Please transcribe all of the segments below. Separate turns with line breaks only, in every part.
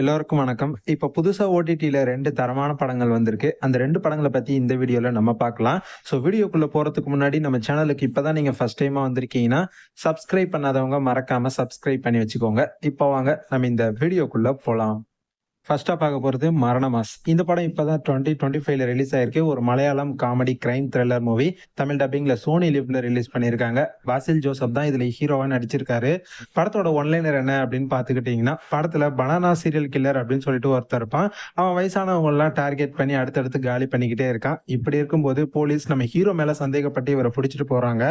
எல்லோருக்கும் வணக்கம். இப்போ புதுசாக ஓடிடியில் ரெண்டு தரமான படங்கள் வந்திருக்கு. அந்த ரெண்டு படங்களை பற்றி இந்த வீடியோவில் நம்ம பார்க்கலாம். ஸோ வீடியோக்குள்ளே போகிறதுக்கு முன்னாடி நம்ம சேனலுக்கு இப்பதான் நீங்கள் ஃபஸ்ட் டைமாக வந்திருக்கீங்கன்னா சப்ஸ்கிரைப் பண்ணாதவங்க மறக்காமல் சப்ஸ்கிரைப் பண்ணி வச்சுக்கோங்க. இப்போ வாங்க நம்ம இந்த வீடியோக்குள்ளே போகலாம் ஃபர்ஸ்டாக பார்க்க போகிறது மரணமாஸ். இந்த படம் இப்போ தான் டுவெண்ட்டி டுவெண்ட்டி ஃபைவ்ல ரிலீஸ் ஆயிருக்கு. ஒரு Malayalam comedy crime thriller movie Tamil டப்பிங்ல Sony லிவ்ல ரிலீஸ் பண்ணியிருக்காங்க. வாசில் ஜோசப் தான் இதுல ஹீரோவாக நடிச்சிருக்காரு. படத்தோட ஒன்லைனர் என்ன அப்படின்னு பார்த்துக்கிட்டிங்கன்னா படத்துல பனானா சீரியல் கில்லர் அப்படின்னு சொல்லிட்டு ஒருத்தர் இருப்பான். அவன் வயசானவங்கள்லாம் டார்கெட் பண்ணி அடுத்தடுத்து காலி பண்ணிக்கிட்டே இருக்கான். இப்படி இருக்கும்போது போலீஸ் நம்ம ஹீரோ மேல சந்தேகப்பட்டு இவரை பிடிச்சிட்டு போறாங்க.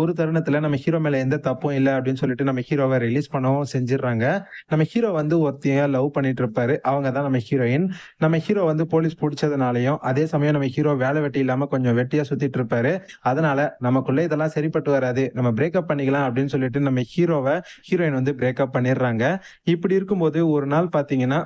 ஒரு தருணத்துல நம்ம ஹீரோ மேல எந்த தப்பும் இல்லை அப்படின்னு சொல்லிட்டு நம்ம ஹீரோவை ரிலீஸ் பண்ணவும் செஞ்சிடுறாங்க. நம்ம ஹீரோ வந்து ஒருத்தையாக லவ் பண்ணிட்டு இருப்பாரு. அவங்க தான் நம்ம ஹீரோயின் நம்ம ஹீரோ வந்து போலீஸ் பிடிச்சதுனாலையும் அதே சமயம் நம்ம ஹீரோ வேலை வெட்டி இல்லாம கொஞ்சம் வெட்டியா சுத்திட்டு இருப்பாரு. அதனால நமக்குள்ள இதெல்லாம் சரிப்பட்டு வராது. நம்ம பிரேக்கப் பண்ணிக்கலாம் அப்படின்னு சொல்லிட்டு நம்ம ஹீரோவை ஹீரோயின் வந்து பிரேக்கப் பண்ணிடுறாங்க. இப்படி இருக்கும்போது ஒரு நாள் பாத்தீங்கன்னா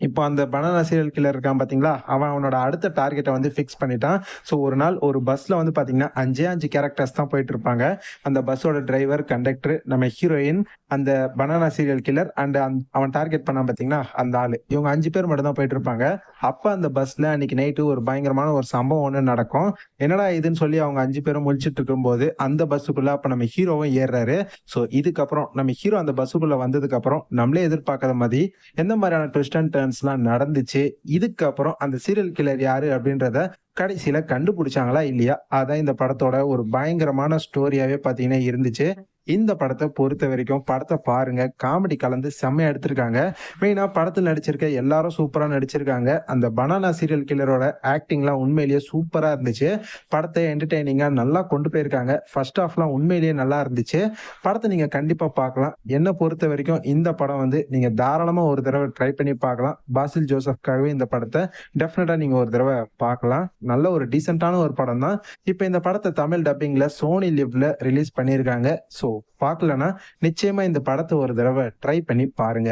இப்போ அந்த பனானா சீரியல் கில்லர் இருக்கான் பாத்தீங்களா? அவன் அவனோட அடுத்த டார்கெட்டை வந்து ஃபிக்ஸ் பண்ணிட்டான். ஸோ ஒரு நாள் ஒரு பஸ்ல வந்து பாத்தீங்கன்னா அஞ்சே அஞ்சு கேரக்டர்ஸ் தான் போயிட்டு இருப்பாங்க. அந்த பஸ்ஸோட டிரைவர் கண்டக்டர் நம்ம ஹீரோயின் அந்த பனானா சீரியல் கில்லர் அண்ட் அவன் டார்கெட் பண்ணான் பாத்தீங்கன்னா அந்த ஆளு. இவங்க அஞ்சு பேர் மட்டும் தான் போயிட்டு இருப்பாங்க அப்ப அந்த பஸ்ல அன்னைக்கு நைட்டு ஒரு பயங்கரமான ஒரு சம்பவம் ஒன்று நடக்கும். என்னடா இதுன்னு சொல்லி அவங்க அஞ்சு பேரும் முழிச்சிட்டு இருக்கும்போது அந்த பஸ்ஸுக்குள்ள அப்ப நம்ம ஹீரோவும் ஏறுறாரு. ஸோ இதுக்கப்புறம் நம்ம ஹீரோ அந்த பஸ்ஸுக்குள்ள வந்ததுக்கு அப்புறம் நம்மளே எதிர்பார்க்காத மாதிரி எந்த மாதிரியான ட்விஸ்ட் அண்ட் டர்ன்ஸ்லாம் நடந்துச்சு? இதுக்கப்புறம் அந்த சீரியல் கில்லர் யாரு அப்படின்றத கடைசியில கண்டுபிடிச்சாங்களா இல்லையா? அதான் இந்த படத்தோட ஒரு பயங்கரமான ஸ்டோரியாவே பாத்தீங்கன்னா இருந்துச்சு. இந்த படத்தை பொறுத்த வரைக்கும் படத்தை பாருங்க. காமெடி கலந்து செம்மையா எடுத்திருக்காங்க. மெயினா படத்தில் நடிச்சிருக்க எல்லாரும் சூப்பரா நடிச்சிருக்காங்க. அந்த பனானா சீரியல் கில்லரோட ஆக்டிங்லாம் உண்மையிலேயே சூப்பரா இருந்துச்சு. படத்தை என்டர்டைனிங்கா நல்லா கொண்டு போயிருக்காங்க. ஃபர்ஸ்ட் ஆஃப்லாம் உண்மையிலேயே நல்லா இருந்துச்சு. படத்தை நீங்க கண்டிப்பா பார்க்கலாம். என்னை பொறுத்த வரைக்கும் இந்த படம் வந்து நீங்க தாராளமா ஒரு தடவை ட்ரை பண்ணி பார்க்கலாம். பாசில் ஜோசப்காகவே இந்த படத்தை டெஃபினட்டா நீங்க ஒரு தடவை பார்க்கலாம். நல்ல ஒரு டீசென்டான ஒரு படம் தான் இப்போ இந்த படத்தை தமிழ் டப்பிங்ல சோனி லிவ்ல ரிலீஸ் பண்ணியிருக்காங்க. ஸோ பார்க்கலன்னா நிச்சயமா இந்த படத்தை ஒரு தடவை ட்ரை பண்ணி பாருங்க.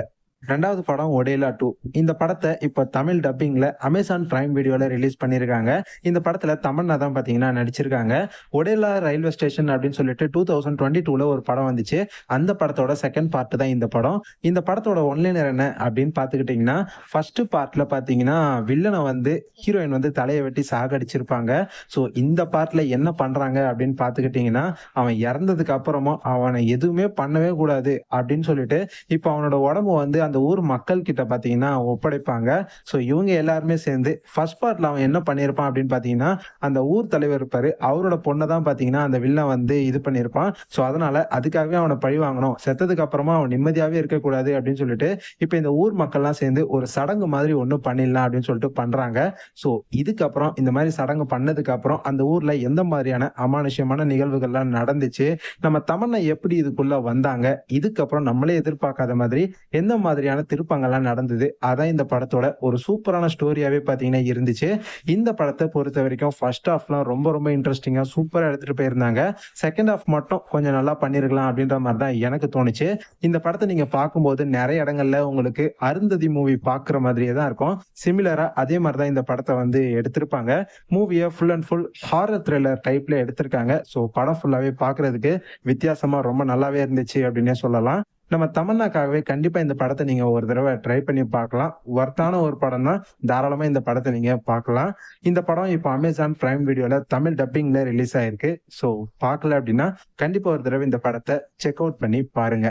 ரெண்டாவது படம் ஒடேலா டூ. இந்த படத்தை இப்போ தமிழ் டப்பிங்ல அமேசான் பிரைம் வீடியோல ரிலீஸ் பண்ணியிருக்காங்க இந்த படத்துல தமன்னா தான் பாத்தீங்கன்னா நடிச்சிருக்காங்க. ஒடேலா ரயில்வே ஸ்டேஷன் அப்படின்னு சொல்லிட்டு டூ தௌசண்ட் டுவெண்ட்டி டூல ஒரு படம் வந்துச்சு. அந்த படத்தோட செகண்ட் பார்ட் தான் இந்த படம். இந்த படத்தோட ஒன்லைனர் என்ன அப்படின்னு பாத்துக்கிட்டீங்கன்னா ஃபர்ஸ்ட் பார்ட்ல பாத்தீங்கன்னா வில்லனை வந்து ஹீரோயின் வந்து தலையை வெட்டி சாகடிச்சிருப்பாங்க. ஸோ இந்த பார்ட்ல என்ன பண்றாங்க அப்படின்னு பாத்துக்கிட்டீங்கன்னா அவன் இறந்ததுக்கு அப்புறமும் அவனை எதுவுமே பண்ணவே கூடாது அப்படின்னு சொல்லிட்டு இப்போ அவனோட உடம்பு வந்து அந்த ஊர் மக்கள் கிட்ட பாத்தீங்கன்னா ஒப்படைப்பாங்க. ஸோ இவங்க எல்லாருமே சேர்ந்து ஃபர்ஸ்ட் பார்ட்ல அவன் என்ன பண்ணியிருப்பான் அப்படின்னு பாத்தீங்கன்னா அந்த ஊர் தலைவர் இருப்பாரு. அவரோட பொண்ணை தான் பாத்தீங்கன்னா அந்த வில்லன் வந்து இது பண்ணியிருப்பான். ஸோ அதனால அதுக்காகவே அவனை பழி வாங்கணும். செத்ததுக்கு அப்புறமா அவன் நிம்மதியாவே இருக்கக்கூடாது அப்படின்னு சொல்லிட்டு இப்போ இந்த ஊர் மக்கள்லாம் சேர்ந்து ஒரு சடங்கு மாதிரி ஒன்றும் பண்ணிடலாம் அப்படின்னு சொல்லிட்டு பண்றாங்க. ஸோ இதுக்கப்புறம் இந்த மாதிரி சடங்கு பண்ணதுக்கு அப்புறம் அந்த ஊர்ல எந்த மாதிரியான அமானுஷ்யமான நிகழ்வுகள்லாம் நடந்துச்சு? நம்ம தமிழ்ல எப்படி இதுக்குள்ள வந்தாங்க? இதுக்கப்புறம் நம்மளே எதிர்பார்க்காத மாதிரி எந்த மாதிரி மாதிரியான திருப்பங்கள்லாம் நடந்தது. அதான் இந்த படத்தோட ஒரு சூப்பரான ஸ்டோரியாவே பாத்தீங்கன்னா இருந்துச்சு. இந்த படத்தை பொறுத்த வரைக்கும் ஃபர்ஸ்ட் ஹாஃப்லாம் ரொம்ப ரொம்ப இன்ட்ரெஸ்டிங்காக சூப்பராக எடுத்துட்டு போயிருந்தாங்க. செகண்ட் ஹாஃப் மட்டும் கொஞ்சம் நல்லா பண்ணிருக்கலாம் அப்படின்ற மாதிரி தான் எனக்கு தோணுச்சு. இந்த படத்தை நீங்க பார்க்கும்போது நிறைய இடங்கள்ல உங்களுக்கு அருந்ததி மூவி பாக்குற மாதிரியே தான் இருக்கும். சிமிலரா அதே மாதிரி தான் இந்த படத்தை வந்து எடுத்திருப்பாங்க. மூவியை full and full horror thriller டைப்ல எடுத்திருக்காங்க. ஸோ படம் ஃபுல்லாவே பாக்குறதுக்கு வித்தியாசமா ரொம்ப நல்லாவே இருந்துச்சு அப்படின்னே சொல்லலாம். நம்ம தமன்னாக்காகவே கண்டிப்பா இந்த படத்தை நீங்க ஒரு தடவை ட்ரை பண்ணி பார்க்கலாம். ஒர்த்தான ஒரு படம் தான் தாராளமா இந்த படத்தை நீங்க பார்க்கலாம். இந்த படம் இப்போ அமேசான் பிரைம் வீடியோல தமிழ் டப்பிங்ல ரிலீஸ் ஆயிருக்கு. ஸோ பார்க்கல அப்படின்னா கண்டிப்பா ஒரு தடவை இந்த படத்தை செக் அவுட் பண்ணி பாருங்க.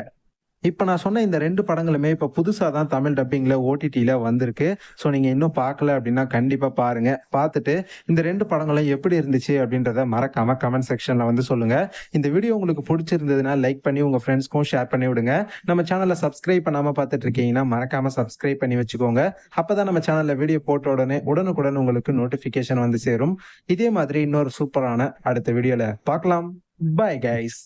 இப்போ நான் சொன்ன இந்த ரெண்டு படங்களுமே இப்போ புதுசாக தான் தமிழ் டப்பிங்கில் ஓடிடியில் வந்திருக்கு. ஸோ நீங்கள் இன்னும் பார்க்கல அப்படின்னா கண்டிப்பாக பாருங்கள் பார்த்துட்டு இந்த ரெண்டு படங்களும் எப்படி இருந்துச்சு அப்படின்றத மறக்காமல் கமெண்ட் செக்ஷனில் வந்து சொல்லுங்கள் இந்த வீடியோ உங்களுக்கு பிடிச்சிருந்ததுன்னா லைக் பண்ணி உங்கள் ஃப்ரெண்ட்ஸ்க்கும் ஷேர் பண்ணி விடுங்க. நம்ம சேனலை சப்ஸ்கிரைப் பண்ணாமல் பார்த்துட்டு இருக்கீங்கன்னா மறக்காமல் சப்ஸ்கிரைப் பண்ணி வச்சுக்கோங்க. அப்போ தான் நம்ம சேனலில் வீடியோ போட்ட உடனே உடனுக்குடன் உங்களுக்கு நோட்டிஃபிகேஷன் வந்து சேரும். இதே மாதிரி இன்னொரு சூப்பரான அடுத்த வீடியோவில் பார்க்கலாம். Bye guys